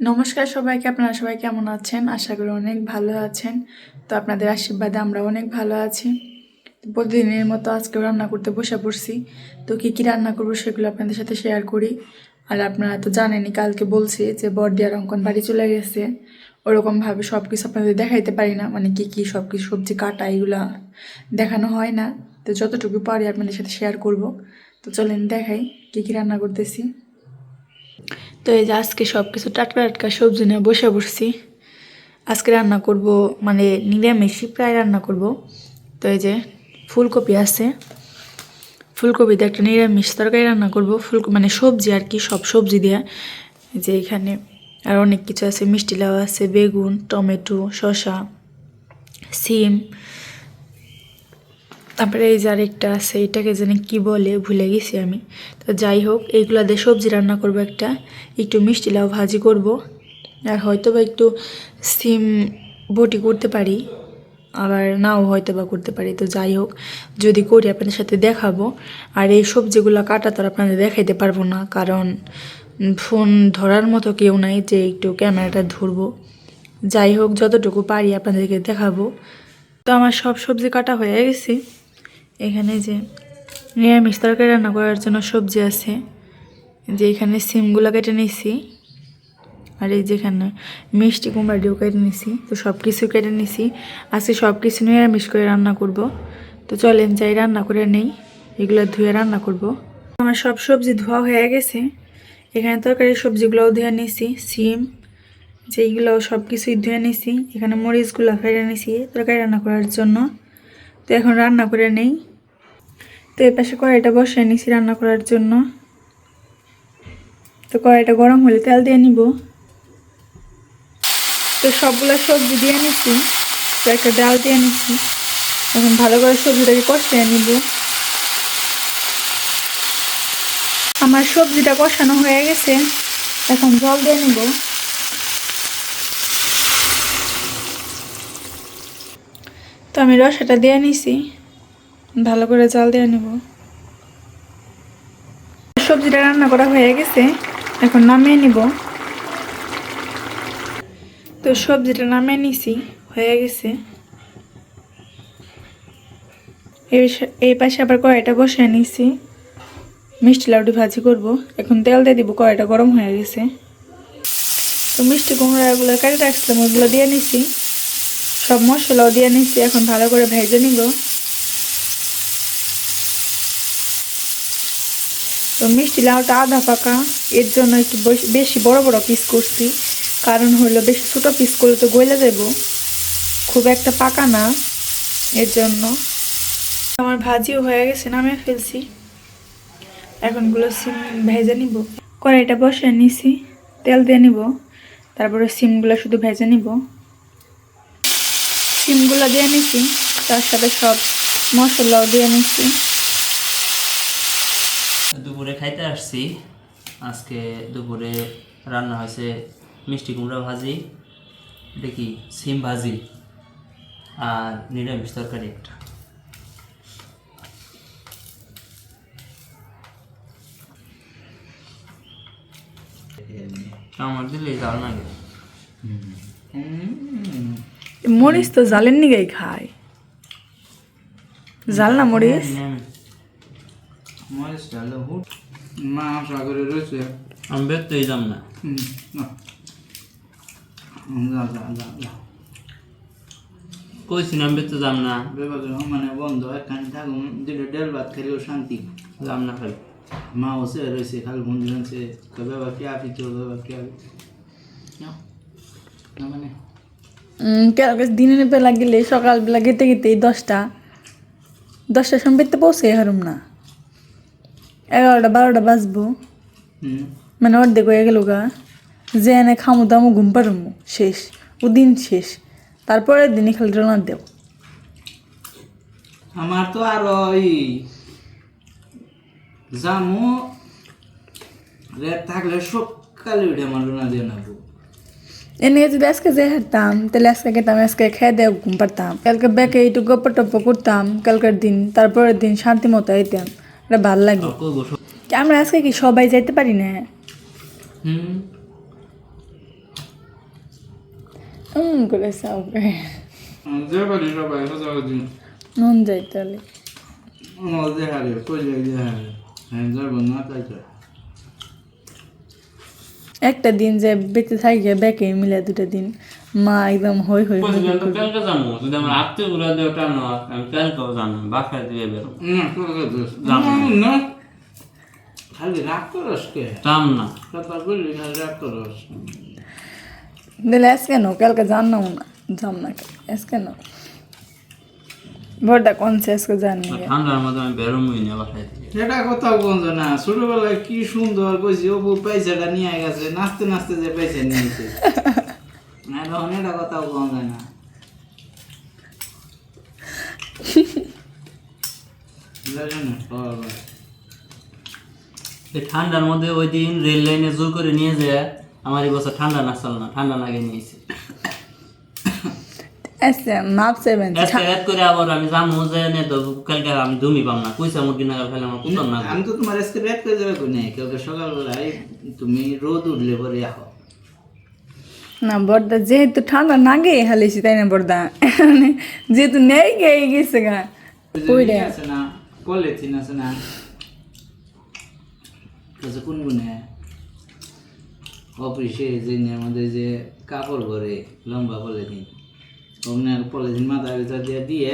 নমস্কার সবাইকে, আপনারা সবাই কেমন আছেন? আশা করি অনেক ভালো আছেন। তো আপনাদের আশীর্বাদে আমরা অনেক ভালো আছি। প্রতিদিনের মতো আজকেও রান্না করতে বসে পড়ছি। তো কী কী রান্না করব সেগুলো আপনাদের সাথে শেয়ার করি। আর আপনারা তো জানেনই, কালকে বলছি যে বর্দিয়ার অঙ্কন বাড়ি চলে গেছে। ওরকমভাবে সব কিছু আপনাদের দেখাইতে পারি না। মানে কী কী সব কিছু সবজি কাটা, এগুলা দেখানো হয় না। তো যতটুকু পারি আপনাদের সাথে শেয়ার করব। তো চলেন দেখাই কী কী রান্না করতেছি। তো এই যে আজকে সব কিছু টাটকা টাটকা সবজি নিয়ে বসে বসছি। আজকে রান্না করব মানে নিরামিষই প্রায় রান্না করব। তো এই যে ফুলকপি আছে। ফুলকপিতে একটা নিরামিষ তরকারি রান্না করব। ফুল মানে সবজি আর কি, সব সবজি এই যে এখানে আর অনেক কিছু আছে, মিষ্টি লাউ আছে, বেগুন, টমেটো, শসা, সিম তারপরে এই যে আরেকটা আছে, এটাকে জানি কি বলে, ভুলে গেছি আমি। তো যাই হোক, এইগুলা দিয়ে সবজি রান্না করব একটা। একটু মিষ্টি লাউ ভাজি করব। আর হয়তো বা একটু সিম বটি করতে পারি, আবার নাও হয়তো বা করতে পারি। তো যাই হোক, যদি করি আপনাদের সাথে দেখাবো। আর এই সবজিগুলো কাটা তো আপনাদের দেখাইতে পারব না, কারণ ফোন ধরার মতো কেউ নাই যে একটু ক্যামেরাটা ধরবো। যাই হোক, যতটুকু পারি আপনাদেরকে দেখাবো। তো আমার সব সবজি কাটা হয়ে গেছে। এখানে যে নিরামিষ তরকারি রান্না করার জন্য সবজি আছে। যে এখানে সিমগুলো কেটে নিছি। আর এই যেখানে মিষ্টি কুমড়াটিও কেটে নিছি। তো সব কিছু কেটে নিছি। আজকে সব কিছু নিরামিষ করে রান্না করব। তো চলেন যাই, রান্না করে নেই। এগুলো ধুয়ে রান্না করব। আমার সব সবজি ধোয়া হয়ে গেছে। এখানে তরকারি সবজিগুলোও ধুয়ে নিছি। সিম, যেইগুলো সব কিছুই ধুয়ে নিছি। এখানে মরিচগুলো ফেলে নিছি তরকারি রান্না করার জন্য। তো এখন রান্না করে নেই। তো এই পাশে কড়াইটা বসিয়ে নিছি রান্না করার জন্য। তো কড়াইটা গরম হলে তেল দিয়ে নিব। তো সবগুলো সবজি দিয়ে নিছি, তো একটা ডাল দিয়ে নিছি। এখন ভালো করে সবজিটাকে কষিয়ে নিব। আমার সবজিটা কষানো হয়ে গেছে, এখন জল দিয়ে নিব। তো আমি রসাটা দিয়ে নিছি। ভালো করে জল দিয়ে নেব। সবজিটা রান্না করা হয়ে গেছে, এখন নামিয়ে নিব। তো সবজিটা নামিয়ে নিছি, হয়ে গেছে। এই পাশে আবার কড়াইটা বসিয়ে নিছি। মিষ্টি লাউডি ভাজি করব, এখন তেল দিয়ে দিব, কড়াইটা গরম হয়ে গেছে। তো মিষ্টি কুমড়াগুলো কেটে রাখছিলাম, ওগুলো দিয়ে নিছি। সব মশলাও দিয়ে নিচ্ছি এখন ভালো করে ভেজে নিব। তো মিষ্টি লাউটা আধা পাকা। এর জন্য একটু বেশ- বড় বড় পিস করছি। কারণ হলো বেশি ছোটো পিস করলে তো গলে দেব খুব একটা পাকা না এর জন্য। আমার ভাজিও হয়ে গেছে, নামিয়ে ফেলছি। এখনগুলো সিম ভেজে নিব। কড়াইটা বসিয়ে নিছি, তেল দিয়ে নিব। তারপরে সিমগুলো শুধু ভেজে নিব। সিমগুলো দিয়ে নিছি, তার সাথে সব মশলাও দিয়ে নিছি। দুপুরে খাইতে আসছি। আজকে দুপুরে রান্না হয়েছে মিষ্টি কুমড়া ভাজি দেখি সিম ভাজি আর নিরামিষ তরকারি একটা। আমার দিলে জাল লাগে মরিচ তো জালের নিগাই খায়। জাল না মরিচ? মা সাগরে রয়েছে। আমি বেরতেই যাম না। হুম, না। হুম, যা, যা, যা, যা। কইছি না আমি বেরতে যাম না। বেবাকে মানে বন্ধ একখানে থাকুন দুটো ডেল ভাত খেলেও শান্তি। যাম না খাই মা বসে রয়েছে খালি বন্ধু রয়েছে বেবা কে আপি তো বেবা কে আপি না, না মানে। কালকে দিনের বেলা গেলে সকালবেলা গেতে গেতে দশটা। দশটার সময় বেরতে পৌঁছে হারুম না। এগারোটা বারোটা বাজবো। মানে অর্ধেক হয়ে গেল গা। যে এনে খামু দামু ঘুম পারমু শেষ। ও দিন শেষ। তারপরে দিনই খালি রোনা দেও আমার তো আর ওই জামু থাকলে সকালে উঠে আমার রোনা দিয়ে নেব এনে যদি আজকে যে হারতাম তাহলে আজকে খেতাম আজকে খেয়ে দিয়ে ঘুম পারতাম কালকে ব্যাকে একটু গপ্প টপ্প করতাম কালকের দিন তারপরের দিন শান্তি মতো আইতাম। এটা ভালো লাগে। আমরা আজকে কি সবাই যাইতে পারি না? হুম। করে সবাই নুন যাই তাহলে। হ্যাঁ তো। একটা দিন যে বেঁচে থাকে ব্যাকে মিলে দুটা দিন। মা একদম হই হই আমি তো কালকে জানো যদি আমার আত্মীয়গুলো দিয়ে টানো আমি কালকেও জানো বাসায় দিয়ে বেরো না খালি রাগ করস কে? চাম না। কথা বললি খালি রাগ করস দিলে এস কেন? কালকে জানলাম না। জাম না এস কেন? বড়টা কোন শেষকে জানি ঠান্ডার মধ্যে আমি বেরোমই না বাসায় থেকে সেটা কোথাও না। ছোটবেলায় কি সুন্দর কইছি অপু পয়সাটা নিয়ে গেছে নাচতে নাচতে যে পয়সা নিয়েছে কোথাও না। না? ঠান্ডার মধ্যে ওই দিন রেল লাইনে জোর করে নিয়ে যায় আমার এই বছর ঠান্ডা নাচল না ঠান্ডা লাগে নিয়েছে। মাপ সেভেন আজকে করে আবার আমি জামু নে তো কালকে আমি পাম না কইসা মুরগি না ফেলে আমার কুতর না আমি তো তোমার আজকে করে যাবে কোনে কালকে সকালবেলায় তুমি রোদ উঠলে পরে আসো না বড়দা যেহেতু ঠান্ডা না গিয়ে হালিছি তাই না বড়দা যেহেতু নেই গিয়ে গেছে গা। না পলিথিন আছে না? কাছে গুনে অফিসে যে আমাদের যে কাপড় ভরে লম্বা পলিথিন ওখানে পলিথিন মাথার ভিতর দিয়ে দিয়ে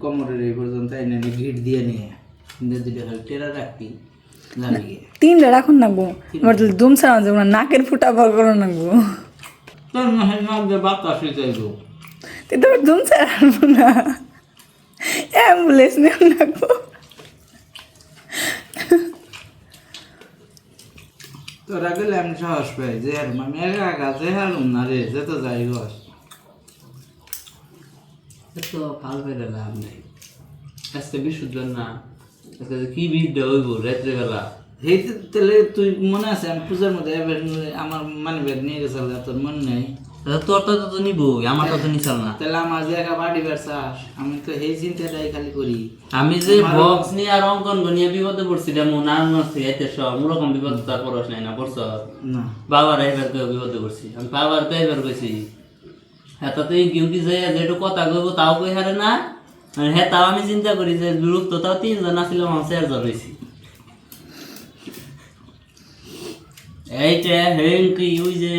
কোমরের এই পর্যন্ত এনে গিট দিয়ে নিয়ে দুটো খালি টেরা রাখবি জ্বালিয়ে তিনটা রাখুন না গো বড়দা দুম ছাড়া যাব না নাকের ফুটা বার করো না গো তোর নাক দিয়ে বাতাস যাইবো। তুই তো দুম ছাড়া আনব না। অ্যাম্বুলেন্স নেও না গো তোরা গেলে আমি সাহস পাই যে আর আমি একা যে হারুম না রে যেত যাই গস তো ফাল পেলে লাভ নেই। আজকে বিশুদ্ধ না আজকে কি বিদ্যা হইব রাত্রে তাহলে তুই মনে আছে আমি পূজার মধ্যে আমার মানে ব্যাগ নিয়ে গেছিল তোর মনে নেই। তোর তো তো নিবই আমার তো নিছাল না। তাহলে আমার যে একা বাড়ি বেড়াস আমি তো এই চিন্তাটাই খালি করি। আমি যে বক্স নিয়ে আর অঙ্কন নিয়ে বিপদে পড়ছিলাম ও নাম নষ্ট এতে সব ওরকম বিপদ তার পড়স নাই না পড়ছ? না। বাবার এবার কেউ বিপদে পড়ছি আমি বাবার তো এবার কইছি। হ্যাঁ তুই কেউ কি যে যেটু কথা কইব তাও কই হারে না? হ্যাঁ তাও আমি চিন্তা করি যে লোক তো তাও তিনজন আসলে আমার চারজন হয়েছি এইটা হেন কি ওই যে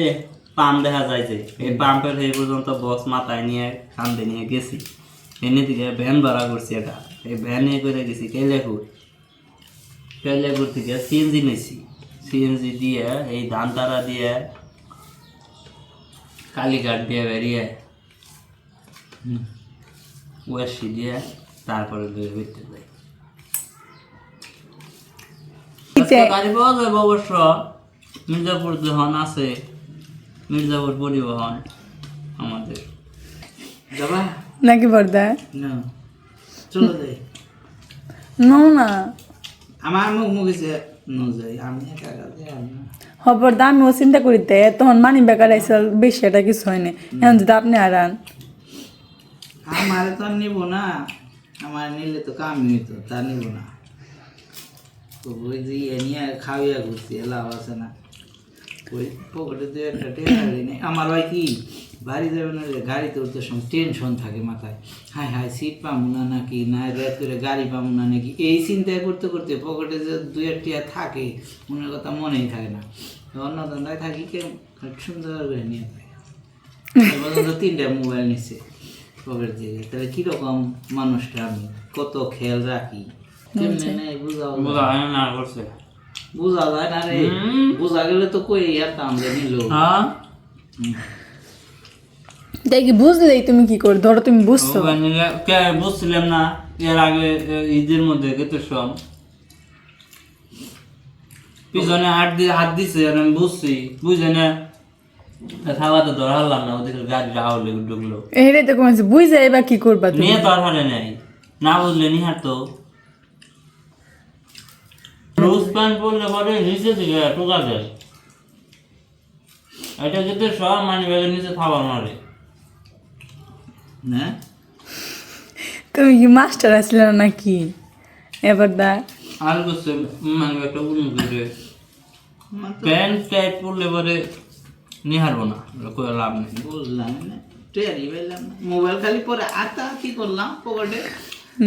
পাম্প দেখা যায় যে এই পাম্পের এই পর্যন্ত বক্স মাথায় নিয়ে কান্দে নিয়ে গেছি। এনে দিকে ভ্যান ভাড়া করছি এটা। এই ভ্যানে করে গেছি কেলেকুর কেলেকুর থেকে সিএনজি নিয়েছি সিএনজি দিয়ে এই ধান তারা দিয়ে কালীঘাট দিয়ে বেরিয়ে। ওয়াসি দিয়ে তারপরে বের হইতে যাই। গাড়ি পাওয়া যাবে অবশ্য। মির্জাপুর যখন আছে মির্জাপুর পরিবহন আমাদের। যাবা? নাকি বড়দা না। চলো যাই। নো না। আমার মুখ মুখেছে ন যাই। আমি একা একা যাই আর আমিও চিন্তা করিতে তখন মানি বেকার আইসাল বেশি এটা কিছু হয়নি এখন যদি আপনি আর আন আমারে তো নিব না। আমার নিলে তো কামই হইতো তা নিব না। তো ওই যে ইয়ে নিয়ে খাওয়াইয়া ঘুরছি লাভ আছে না। ওই পকেটে দু একটা টেনারি নেই। আমার হয় কি? বাড়ি যাবে না গাড়িতে উঠতে সময় টেনশন থাকে মাথায়। হাই হাই সিট পাবো না নাকি? না রাত করে গাড়ি পাবো না নাকি? এই চিন্তায় করতে করতে পকেটে যে দু একটা থাকে মনের কথা মনেই থাকে না। অন্য ধান্দায় থাকি কে সুন্দর করে নিয়ে থাকে পর্যন্ত তিনটা মোবাইল নিচ্ছে পকেট থেকে। তাহলে কীরকম মানুষটা আমি? কত খেয়াল রাখি? কেমনে নেই বুঝাও। না করছে। বুঝা যায় না রে। বুঝা গেলে তো কই আর দাম নিল। হ্যাঁ। দেখি বুঝলেই তুমি কি করে ধরো তুমি বুঝছ। কে বুঝছিলাম না এর আগে ঈদের মধ্যে কত সব। পিছনে হাত দিয়ে হাত দিছে আর আমি বুঝছি বুঝে না। না ওদের গাড়ি রাহলে ঢুকলো এটাই তো কমেছে বুঝে এবার কি করবা নিয়ে তো আর হারে নাই। না বুঝলে নি হার তো। রোজ প্যান্ট পরলে পরে নিচে থেকে টোকা যায় এটা কিন্তু সব মানি ব্যাগের নিচে খাবার মারে। না? তুমি কি মাস্টার আসলে নাকি? এবার দা। আর করছে মানি ব্যাগটা উন্নু করে প্যান্ট টাইট পরলে পরে নিয়ে হারবো না। কোনো লাভ নেই। বুঝলাম না। টেরি পেলাম মোবাইল খালি পরে আতা কি করলাম? পকেটে?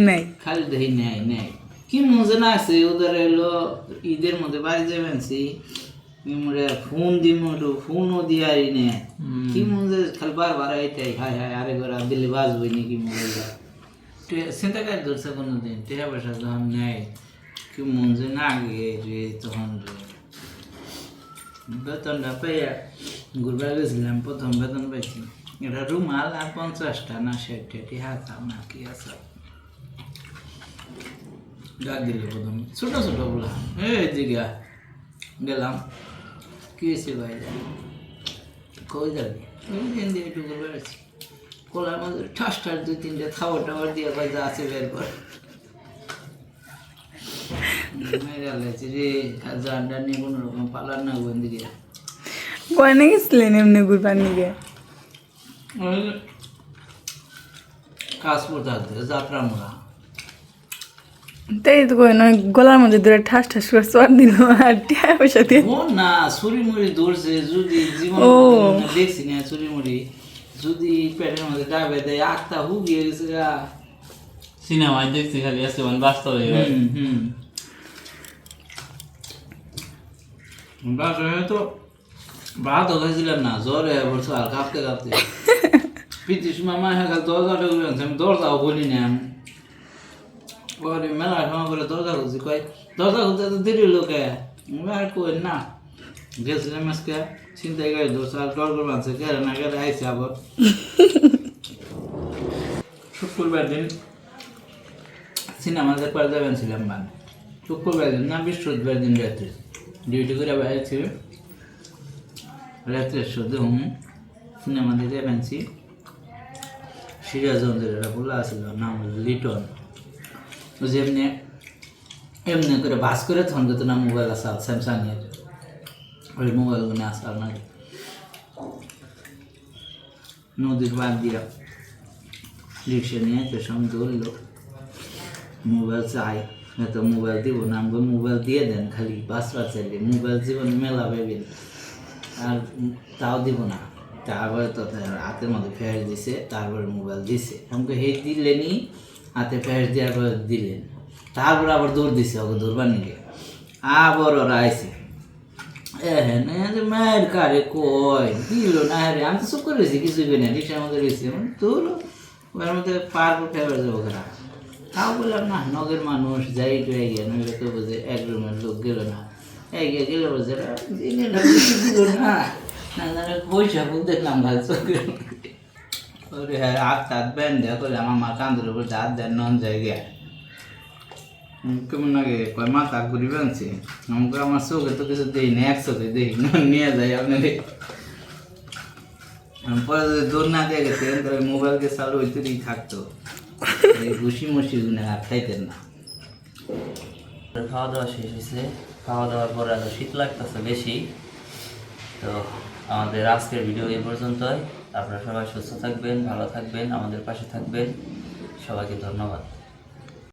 নাই। খালি দেখি নেয় নেয় কি মজা না আছে? ওদের এলো ঈদের মধ্যে বাড়ি যাবেন সি মোরে ফোন দিম একটু ফোনও দিয়ারি নে। কি মজা খালি বারবার এইটাই হাই হাই আরে ঘর দিলে বাজবই নাকি মোবাইলটা চিন্তা করে ধরছে কোনো দিন টেহা পয়সা যখন নেয় কি মজা না আগে রে তখন বেতনটা পেয়ে ঘুরবে গেছিলাম প্রথম বেতন পাইছি। এটা রুমাল আর পঞ্চাশটা না ষাটটা টিহা খাম না কি আছে? ডাক দিলে প্রথম ছোট ছোট বলা এই দিঘা গেলাম কি হয়েছে ভাই কই যাবি ওই দিন দিয়ে একটু বেড়াচ্ছি কোলার মধ্যে ঠাস ঠাস দুই তিনটে খাবার টাবার দিয়ে কয় যা আছে বের কর কয়নে গেছিলেন এমনি ঘুরবার নিগে কাশপুর থাকতে যাত্রা মোড়া তাই তো কই না গলার মধ্যে ধরে ঠাস ঠাস করে চর দিল আর টিয়া পয়সা দিয়ে। ও না ছুরি মুড়ি ধরছে যদি জীবন ও। দেখছি না ছুরি মুড়ি যদি পেটের মধ্যে ডাবে দেয় আত্মা হুগিয়ে গেছে গা। সিনেমায় দেখছি খালি আছে মানে বাস্তবে হুম হুম। বাসায় তো ভাতও খাইছিলাম না জ্বরে বলছো আর কাঁপতে কাঁপতে। পিতিস মামা হ্যাঁ দরজাটা আমি দরজাও বলি না পরে মেলা সময় করে দরজা খুলছি, কয়, দরজা খুলতে তো দেরি লোকে আর কই, না। গেছিলাম আজকে চিন্তাই করে ধরছে, আর ডর করে আনছে কেড়ে না কেড়ে আইসে আবার। শুক্রবার দিন সিনেমা দেখবার যাবেন ছিলাম মানে শুক্রবার দিন না, বৃহস্পতিবার দিন রাত্রে। ডিউটি করে বেড়াচ্ছি রাত্রে শুধু হুম সিনেমা দিতে যাবেনছি সিরাজগঞ্জের একটা বলা আছিল নাম লিটন। ও যে এমনি এমনি করে বাস করে তখন কিন্তু না মোবাইল আসাল স্যামসাংয়ের ওই মোবাইলগুলো আসাল না নদীর বাদ দিয়া রিক্সা নিয়ে তো সঙ্গে ধরলো মোবাইল চাই তো মোবাইল দিব না, আমাকে মোবাইল দিয়ে দেন খালি বাসরা চাইলে। মোবাইল জীবন মেলা ভেবেন আর তাও দিব না। তারপরে তো তার হাতের মধ্যে ফেরত দিছে, তারপরে মোবাইল দিছে। আমাকে হে দিলেনি হাতে ফেরত দেওয়ার পরে দিলেন তারপরে আবার দৌড় দিছে ওকে দৌড়বার নিকে আবার ওরা আইসে হ্যাঁ মায়ের কারে কয়? দিল না রে আমি তো চুপ করে রয়েছি কিছুই করি না রিক্সার মধ্যে রয়েছে। তোর ওর মধ্যে পার এবার যাব খারাপ তাও বললাম না নগের মানুষ যাই একটু এগিয়ে নইলে তো বুঝে এক রুমের লোক গেল না। এগিয়ে গেলে বলছে "রা, দিনে না না। পয়সা দেখলাম ভাই চোখে ওরে হ্যাঁ হাত হাত ব্যান দেয়া করলাম আমার কান্দের উপর হাত দেন, নন জায়গায় কেমন লাগে? কয় মাথা ঘুরি বানছে? আমাকে আমার চোখে তো কিছু দেই না এক চোখে দেই নিয়ে যাই আপনাদের পরে যদি দৌড় না দিয়ে গেছে তাহলে মোবাইলকে চালু হইতেই থাকতো। এই ঘুষি মুসি গুনে আর খাইতেন না। খাওয়া দাওয়া শেষ হয়েছে খাওয়া দাওয়ার পরে এত শীত লাগতেছে বেশি। তো আমাদের আজকের ভিডিও এই পর্যন্তই। আপনারা সবাই সুস্থ থাকবেন ভালো থাকবেন আমাদের পাশে থাকবেন। সবাইকে ধন্যবাদ।